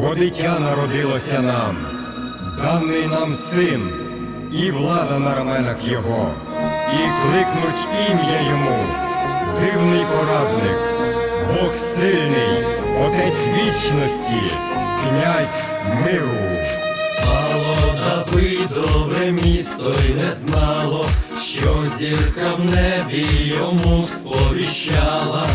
бо дитя народилося нам, даний нам син, і влада на раменах його, і кликнуть ім'я йому, дивний порадник, Бог сильний, Отець вічності, князь миру. Стало Давидове місто й не знало, що зірка в небі йому сповіщала.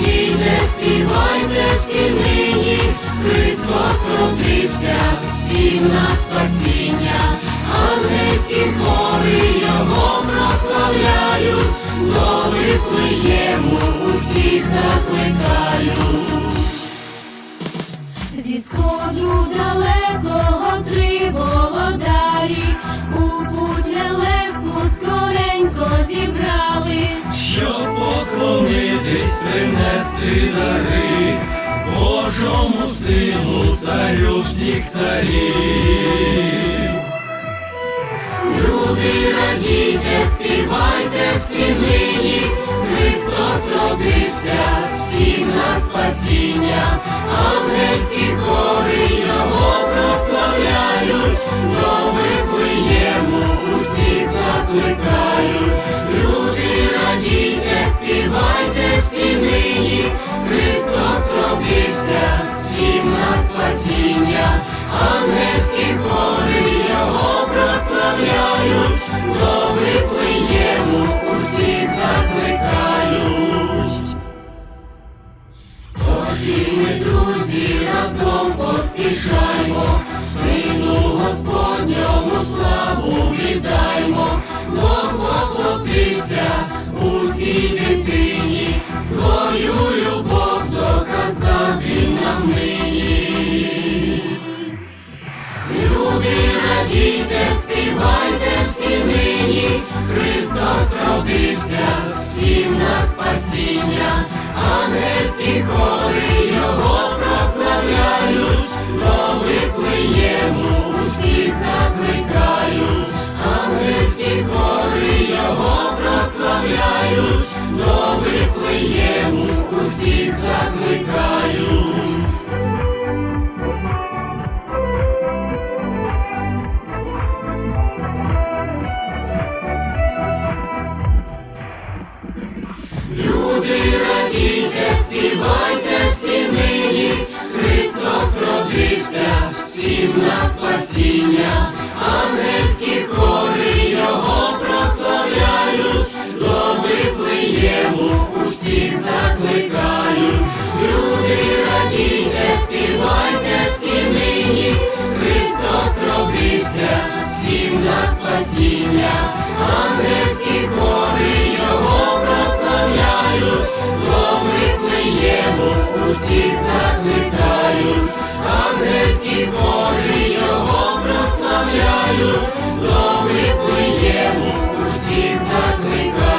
Радійте, співайте всі нині, Христос родився, всім на спасіння, ангельські хори його прославляють, до Вифлеєму усіх закликають. Зі сходу далекого три володарі у путь нелегку скоренько зібрались. Принести дари Божому сину, царю всіх царів. Люди, радійте, співайте всі нині, Христос родився, всім на спасіння, ангельські хори його прославляють, до Вифлеєму поспішаймо, Сину Господньому славу віддаймо, Бог воплотився у цій дитині, свою любов доказав він нам нині. Люди, радійте, співайте всі нині, Христос родився, всім на спасіння, ангельські хори радійте, співайте всі нині, Христос родився, всім на спасіння, ангельські хори його прославляють, до Вифлеєму усіх закликають. Люди, радійте, співайте всі нині, Христос родився, всім на спасіння, усіх закликають, ангельські хори його прославляють, до плиємо, усіх закликають.